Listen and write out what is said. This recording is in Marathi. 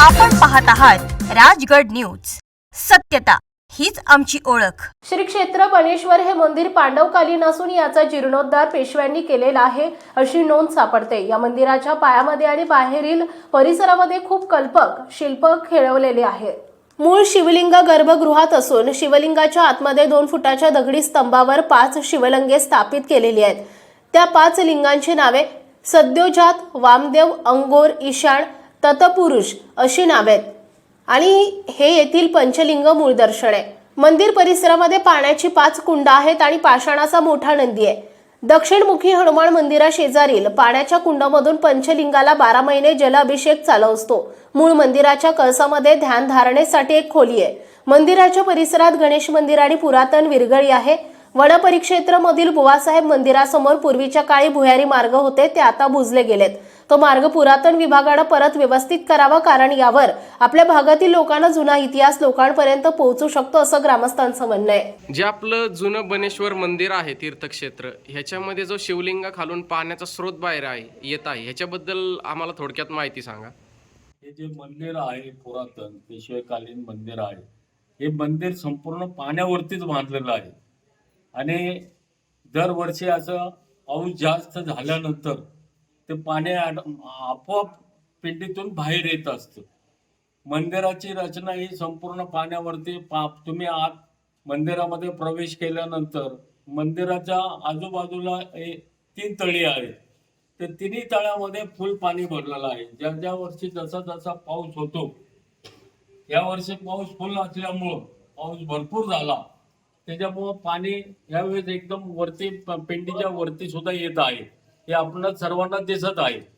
आपण पाहत आहात राजगड न्यूज. सत्यता हीच आमची ओळख. श्री क्षेत्र बनेश्वर हे मंदिर पांडवकालीन असून याचा जीर्णोद्धार पेशव्यांनी केलेला आहे अशी नोंद सापडते. या मंदिराच्या पायामध्ये आणि बाहेरील परिसरामध्ये खूप कल्पक शिल्प खेळवलेले आहे मूळ शिवलिंग गर्भगृहात असून शिवलिंगाच्या आतमध्ये दोन फुटाच्या दगडी स्तंभावर पाच शिवलिंगे स्थापित केलेली आहेत. त्या पाच लिंगांची नावे सद्योजात वामदेव अंगोर ईशान ततपुरुष अशी नावे आहेत आणि हे येथील पंचलिंग मूळ दर्शन आहे. मंदिर परिसरामध्ये पाण्याची पाच कुंड आहेत आणि पाषाणाचा मोठा नंदी आहे. दक्षिणमुखी हनुमान मंदिरा शेजारील पाण्याच्या कुंडामधून पंचलिंगाला बारा महिने जलाभिषेक चालू असतो. मूळ मंदिराच्या कळसामध्ये ध्यान धारणेसाठी एक खोली आहे. मंदिराच्या परिसरात गणेश मंदिर आणि पुरातन विरगळी आहे. वनपरिक्षेत्र मधील बुवासाहेब मंदिरासमोर पूर्वीच्या काळी भुयारी मार्ग होते ते आता बुजले गेलेत. तो मार्ग पुरातन विभागानं परत व्यवस्थित करावा कारण यावर आपल्या भागातील लोकांना जुना इतिहास लोकांपर्यंत पोहोचू शकतो असं ग्रामस्थांचं म्हणणं आहे. जे आपलं जुनं बनेश्वर मंदिर आहे तीर्थक्षेत्र ह्याच्यामध्ये जो शिवलिंग खालून पाण्याचा स्रोत बाहेर आहे येत आहे ह्याच्याबद्दल आम्हाला थोडक्यात माहिती सांगा. हे जे मंदिर आहे पुरातन पेशवेकालीन मंदिर आहे. हे मंदिर संपूर्ण पाण्यावरतीच बांधलेलं आहे. आणि दरवर्षी असं पाऊस जास्त झाल्यानंतर ते पाणी आपोआप पिंडीतून बाहेर येत असतं. मंदिराची रचना ही संपूर्ण पाण्यावरती पाप तुम्ही आत मंदिरामध्ये प्रवेश केल्यानंतर मंदिराच्या आजूबाजूला तीन तळी आहेत. तर तिन्ही तळ्यामध्ये फुल पाणी भरलेलं आहे. ज्या ज्या वर्षी जसा जसा पाऊस होतो या वर्षी पाऊस फुल असल्यामुळं पाऊस भरपूर झाला. त्याच्यामुळं पाणी यावेळेस एकदम वरती पिंडीच्या वरती सुद्धा येत आहे. हे आपणाला सर्वांना दिसत आहे.